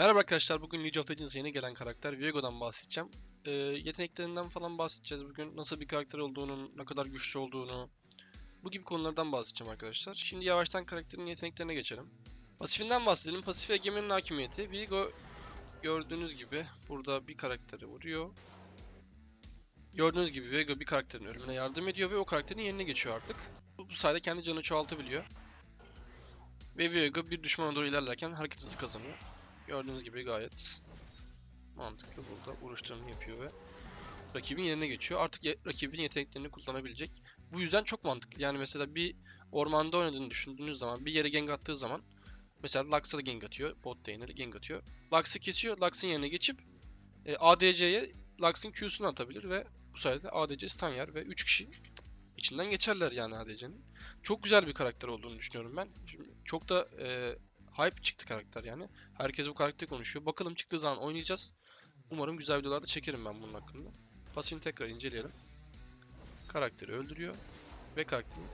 Merhaba arkadaşlar, bugün League of Legends'a yeni gelen karakter Viego'dan bahsedeceğim. Ee, yeteneklerinden falan bahsedeceğiz bugün. Nasıl bir karakter olduğunu, ne kadar güçlü olduğunu, bu gibi konulardan bahsedeceğim arkadaşlar. Şimdi yavaştan karakterin yeteneklerine geçelim. Pasifinden bahsedelim. Pasif Egemen'in hakimiyeti. Viego gördüğünüz gibi burada bir karakteri vuruyor. Gördüğünüz gibi Viego bir karakterin ölümüne yardım ediyor ve o karakterin yerine geçiyor artık. Bu, sayede kendi canını çoğaltabiliyor. Ve Viego bir düşmana doğru ilerlerken hareket hızı kazanıyor. Gördüğünüz gibi gayet mantıklı burada vuruşlarını yapıyor ve rakibin yerine geçiyor. Artık rakibin yeteneklerini kullanabilecek. Bu yüzden çok mantıklı. Yani mesela bir ormanda oynadığını düşündüğünüz zaman bir yere gank attığı zaman mesela Lux'a da gank atıyor. Bot lane'e gank atıyor. Lux'ı kesiyor. Lux'ın yerine geçip e, ADC'ye Lux'ın Q'sunu atabilir ve bu sayede ADC stun yer ve 3 kişi içinden geçerler yani ADC'nin. Çok güzel bir karakter olduğunu düşünüyorum ben. Şimdi çok da e, hype çıktı karakter yani. Herkes bu karakteri konuşuyor. Bakalım çıktığı zaman oynayacağız. Umarım güzel videolarda çekerim ben bunun hakkında. Pasifini tekrar inceleyelim. Karakteri öldürüyor. Ve karakterin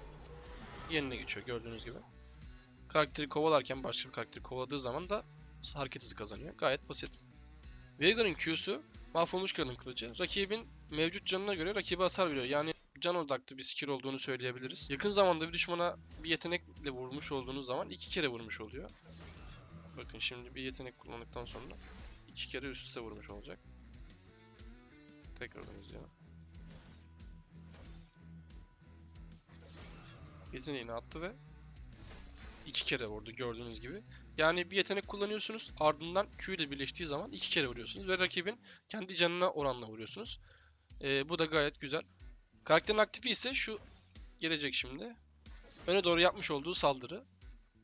yerine geçiyor gördüğünüz gibi. Karakteri kovalarken başka bir karakteri kovaladığı zaman da hareket hızı kazanıyor. Gayet basit. Veigar'ın Q'su Mahvolmuş Kral'ın kılıcı. Rakibin mevcut canına göre rakibe hasar veriyor. Yani can odaklı bir skill olduğunu söyleyebiliriz. Yakın zamanda bir düşmana bir yetenekle vurmuş olduğunuz zaman iki kere vurmuş oluyor. Bakın şimdi bir yetenek kullandıktan sonra iki kere üst üste vurmuş olacak. Tekrardan izleyelim. Yeteneğini attı ve iki kere vurdu gördüğünüz gibi. Yani bir yetenek kullanıyorsunuz ardından Q ile birleştiği zaman iki kere vuruyorsunuz ve rakibin kendi canına oranla vuruyorsunuz. Ee, bu da gayet güzel. Karakterin aktifi ise şu gelecek şimdi. Öne doğru yapmış olduğu saldırı.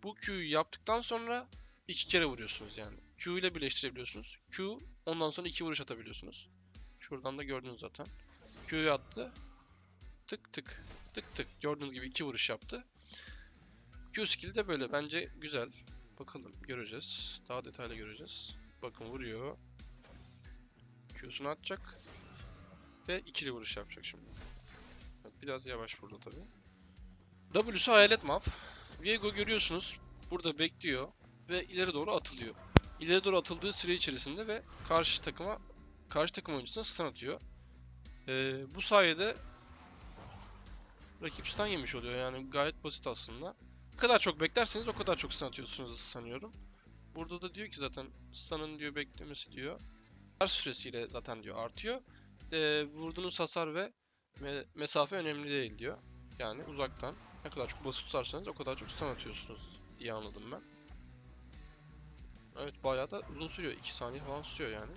Bu Q'yu yaptıktan sonra iki kere vuruyorsunuz yani. Q ile birleştirebiliyorsunuz. Q ondan sonra iki vuruş atabiliyorsunuz. Şuradan da gördünüz zaten. Q'yu attı. Tık tık tık tık. Gördüğünüz gibi iki vuruş yaptı. Q skill de böyle. Bence güzel. Bakalım göreceğiz. Daha detaylı göreceğiz. Bakın vuruyor. Q'sunu atacak. Ve ikili vuruş yapacak şimdi. Biraz yavaş burada tabii. W'su hayalet mav. Viego görüyorsunuz. Burada bekliyor ve ileri doğru atılıyor. İleri doğru atıldığı süre içerisinde ve karşı takıma karşı takım oyuncusuna stun atıyor. Ee, bu sayede rakip stun yemiş oluyor yani gayet basit aslında. Ne kadar çok beklerseniz o kadar çok stun atıyorsunuz sanıyorum. Burada da diyor ki zaten stun'ın diyor beklemesi diyor. Her süresiyle zaten diyor artıyor. Ee, vurduğunuz hasar ve me- mesafe önemli değil diyor. Yani uzaktan ne kadar çok basit tutarsanız o kadar çok stun atıyorsunuz diye anladım ben. Evet bayağı da uzun sürüyor. 2 saniye falan sürüyor yani.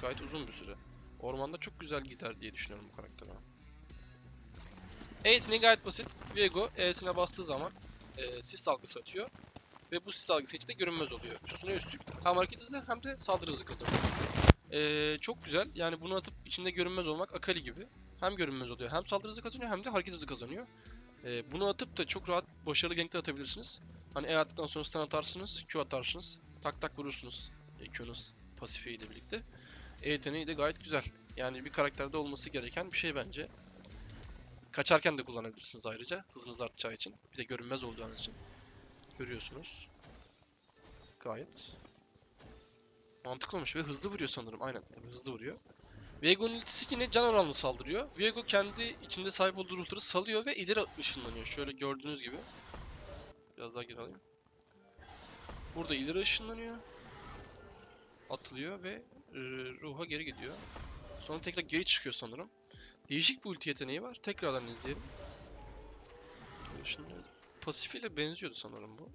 Gayet uzun bir süre. Ormanda çok güzel gider diye düşünüyorum bu karakter ama. E yeteneği gayet basit. Viego E'sine bastığı zaman e, sis dalgası atıyor. Ve bu sis dalgası içinde görünmez oluyor. Üstüne üstlük hem hareket hızı hem de saldırı hızı kazanıyor. E, çok güzel. Yani bunu atıp içinde görünmez olmak Akali gibi. Hem görünmez oluyor hem saldırı hızı kazanıyor hem de hareket hızı kazanıyor. E, bunu atıp da çok rahat başarılı gankler atabilirsiniz. Hani E attıktan sonra stun atarsınız, Q atarsınız. Tak tak vurursunuz. E, Q'nuz pasifiyle birlikte. E yeteneği de gayet güzel. Yani bir karakterde olması gereken bir şey bence. Kaçarken de kullanabilirsiniz ayrıca. Hızınız artacağı için. Bir de görünmez olduğunuz için. Görüyorsunuz. Gayet mantıklı olmuş ve hızlı vuruyor sanırım. Aynen tabii hızlı vuruyor. Viego'nun ultisi yine can oranlı saldırıyor. Viego kendi içinde sahip olduğu ruhları salıyor ve ileri ışınlanıyor. Şöyle gördüğünüz gibi. Biraz daha geri alayım. Burada ileri ışınlanıyor. Atılıyor ve e, ruha geri gidiyor. Sonra tekrar geri çıkıyor sanırım. Değişik bir ulti yeteneği var. Tekrardan izleyelim. Şimdi pasif ile benziyordu sanırım bu.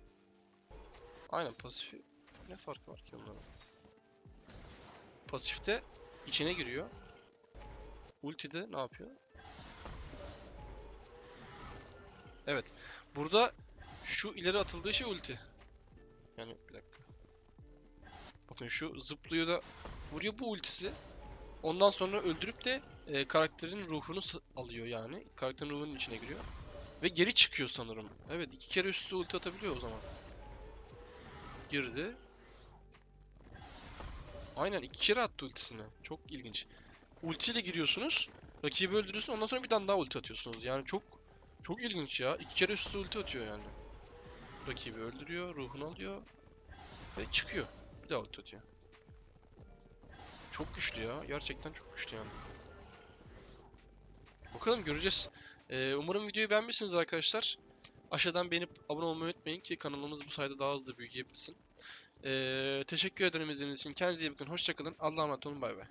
Aynen pasifi. Ne farkı var ki onların? Pasifte içine giriyor. Ultide ne yapıyor? Evet. Burada şu ileri atıldığı şey ulti. Yani bir dakika. Bakın şu zıplıyor da vuruyor bu ultisi. Ondan sonra öldürüp de e, karakterin ruhunu alıyor yani. Karakterin ruhunun içine giriyor. Ve geri çıkıyor sanırım. Evet iki kere üst üste ulti atabiliyor o zaman. Girdi. Aynen iki kere attı ultisini. Çok ilginç. Ultiyle giriyorsunuz. Rakibi öldürüyorsunuz ondan sonra bir tane daha ulti atıyorsunuz. Yani çok çok ilginç ya. İki kere üst üste ulti atıyor yani. Rakibi öldürüyor, ruhunu alıyor ve çıkıyor. Bir daha ulti atıyor. çok güçlü ya. Gerçekten çok güçlü yani. Bakalım göreceğiz. Ee, umarım videoyu beğenmişsiniz arkadaşlar. Aşağıdan beğenip abone olmayı unutmayın ki kanalımız bu sayede daha hızlı büyüyebilsin. Ee, teşekkür ederim izlediğiniz için. Kendinize iyi bakın. Hoşçakalın. Allah'a emanet olun. Bay bay.